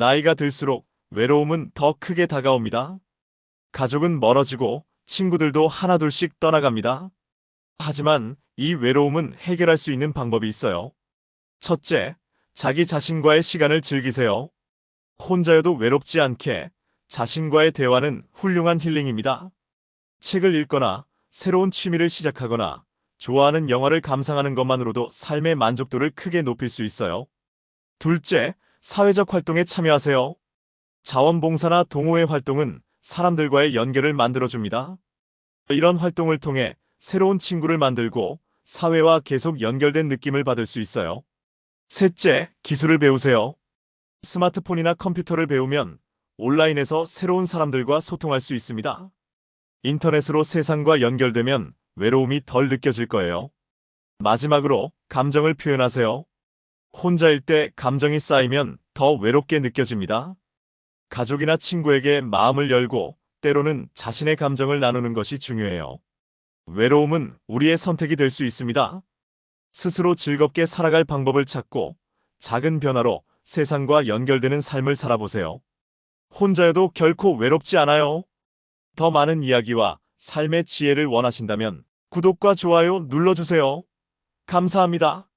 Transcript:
나이가 들수록 외로움은 더 크게 다가옵니다. 가족은 멀어지고 친구들도 하나둘씩 떠나갑니다. 하지만 이 외로움은 해결할 수 있는 방법이 있어요. 첫째, 자기 자신과의 시간을 즐기세요. 혼자여도 외롭지 않게 자신과의 대화는 훌륭한 힐링입니다. 책을 읽거나 새로운 취미를 시작하거나 좋아하는 영화를 감상하는 것만으로도 삶의 만족도를 크게 높일 수 있어요. 둘째, 사회적 활동에 참여하세요. 자원봉사나 동호회 활동은 사람들과의 연결을 만들어줍니다. 이런 활동을 통해 새로운 친구를 만들고 사회와 계속 연결된 느낌을 받을 수 있어요. 셋째, 기술을 배우세요. 스마트폰이나 컴퓨터를 배우면 온라인에서 새로운 사람들과 소통할 수 있습니다. 인터넷으로 세상과 연결되면 외로움이 덜 느껴질 거예요. 마지막으로 감정을 표현하세요. 혼자일 때 감정이 쌓이면 더 외롭게 느껴집니다. 가족이나 친구에게 마음을 열고 때로는 자신의 감정을 나누는 것이 중요해요. 외로움은 우리의 선택이 될 수 있습니다. 스스로 즐겁게 살아갈 방법을 찾고 작은 변화로 세상과 연결되는 삶을 살아보세요. 혼자여도 결코 외롭지 않아요. 더 많은 이야기와 삶의 지혜를 원하신다면 구독과 좋아요 눌러주세요. 감사합니다.